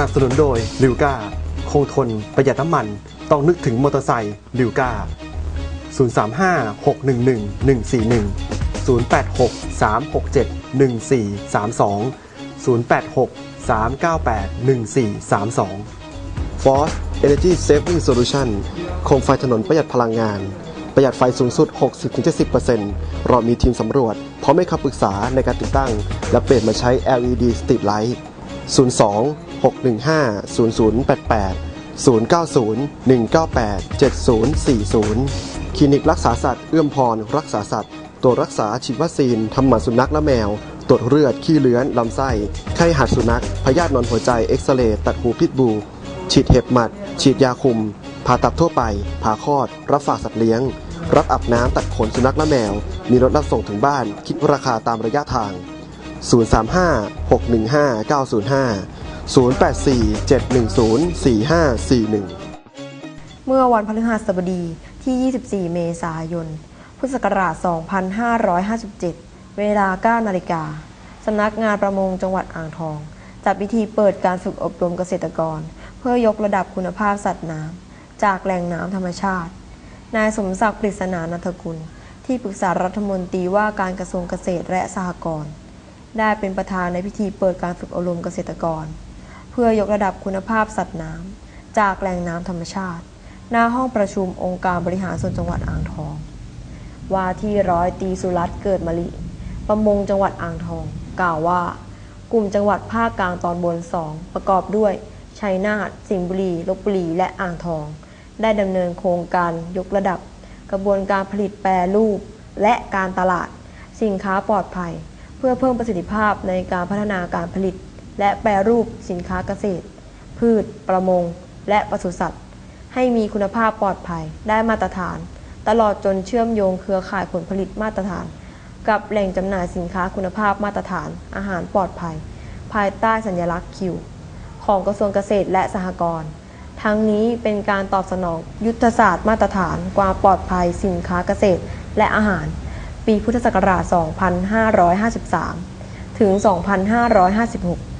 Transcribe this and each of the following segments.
นับสนุนโดยลิวกาคงทน ประหยัดน้ำมัน ต้องนึกถึงมอเตอร์ไซค์ลิวกา035 611 141 086 367 1432 086 398 1432 Force Energy Saving Solution โคมไฟถนนประหยัดพลังงาน ประหยัดไฟสูงสุด 60-70%เรามีทีมสำรวจ พร้อมให้คำปรึกษาในการติดตั้ง และเปลี่ยนมาใช้ LED Street Light 02 615 0088 090 198 7040 คลินิกรักษาสัตว์เอื้อมพรรักษาสัตว์ตัวรักษาฉีดวัคซีนทำหมันสุนัขและแมว ตรวจเลือด ขี้เลื้อน ลำไส้ ไข้หัดสุนัข พยาธินอนหัวใจ เอ็กซเรย์ ตัดหูพิษบู ฉีดเห็บหมัด ฉีดยาคุม ผ่าตัดทั่วไป ผ่าคลอด รับฝากสัตว์เลี้ยง รับอาบน้ำตัดขนสุนัขและแมว มีรถรับส่งถึงบ้าน คิดราคาตามระยะทาง 035 615 905 084 710 4541 เมื่อวันพฤหัสบดีที่ 24 เมษายน พุทธศักราช 2557 เวลา 9 นาฬิกา สำนักงานประมงจังหวัดอ่างทอง จัดพิธีเปิดการฝึกอบรมเกษตรกร เพื่อยกระดับคุณภาพสัตว์น้ำจากแหล่งน้ำธรรมชาติ นายสมศักดิ์ปริศนานันทกุล ที่ปรึกษารัฐมนตรีว่าการกระทรวงเกษตรและสหกรณ์ได้เป็นประธานในพิธีเปิดการฝึกอบรมเกษตรกร เพื่อยกระดับคุณภาพสัตว์น้ำจากแหล่งน้ำธรรมชาติ หน้าห้องประชุมองค์การบริหารส่วนจังหวัดอ่างทอง ว่าที่ร้อยตีสุรัตเกิดมะลิ ประมงจังหวัดอ่างทอง กล่าวว่า กลุ่มจังหวัดภาคกลางตอนบนสองประกอบด้วยชัยนาทสิงห์บุรีลบบุรีและอ่างทอง ได้ดำเนินโครงการยกระดับ กระบวนการผลิตแปรรูป และการตลาด สินค้าปลอดภัย เพื่อเพิ่มประสิทธิภาพในการพัฒนาการผลิต และแปรรูปสินค้าเกษตร พืช ประมง และปศุสัตว์ ให้มีคุณภาพปลอดภัยได้มาตรฐาน ตลอดจนเชื่อมโยงเครือข่ายผลผลิตมาตรฐาน กับแหล่งจำหน่ายสินค้าคุณภาพมาตรฐาน อาหารปลอดภัย ภายใต้สัญลักษณ์คิวของกระทรวงเกษตรและสหกรณ์ทั้งนี้เป็นการตอบสนองยุทธศาสตร์มาตรฐานความปลอดภัยสินค้าเกษตรและอาหาร ปีพุทธศักราช 2553 ถึง 2556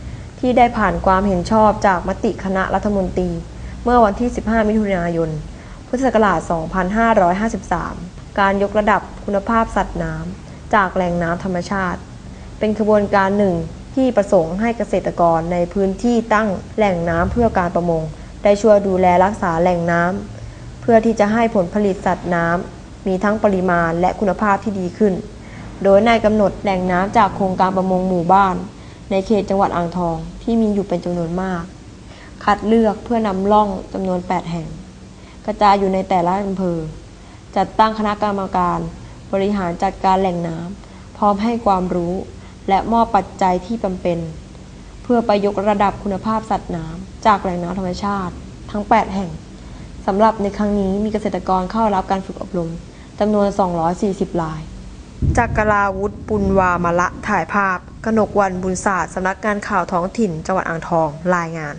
ที่ได้ผ่านความเห็นชอบจากมติคณะรัฐมนตรี เมื่อวันที่ 15 มิถุนายน พุทธศักราช 2553 การยกระดับคุณภาพสัตว์น้ำจากแหล่งน้ำธรรมชาติ เป็นขบวนการหนึ่งที่ประสงค์ให้เกษตรกรในพื้นที่ตั้งแหล่งน้ำเพื่อการประมง ได้ช่วยดูแลรักษาแหล่งน้ำเพื่อที่จะให้ผลผลิตสัตว์น้ำมีทั้งปริมาณและคุณภาพที่ดีขึ้น โดยในกำหนดแหล่งน้ำจากโครงการประมงหมู่บ้าน ในเขตจังหวัดอ่างทองที่มีอยู่เป็นจำนวนมาก คัดเลือกเพื่อนำร่องจำนวน 8 แห่ง กระจายอยู่ในแต่ละอำเภอ จัดตั้งคณะกรรมการบริหารจัดการแหล่งน้ำพร้อมให้ความรู้ และมอบปัจจัยที่จำเป็น เพื่อไปยกระดับคุณภาพสัตว์น้ำจากแหล่งน้ำธรรมชาติ ทั้ง 8 แห่งสำหรับในครั้งนี้มีเกษตรกรเข้ารับการฝึกอบรมจำนวน 240ราย จักรลาวุฒิปุณวามะละถ่ายภาพ กนกวันบุญศาสตร์สำนักงานข่าวท้องถิ่น จังหวัดอ่างทอง รายงาน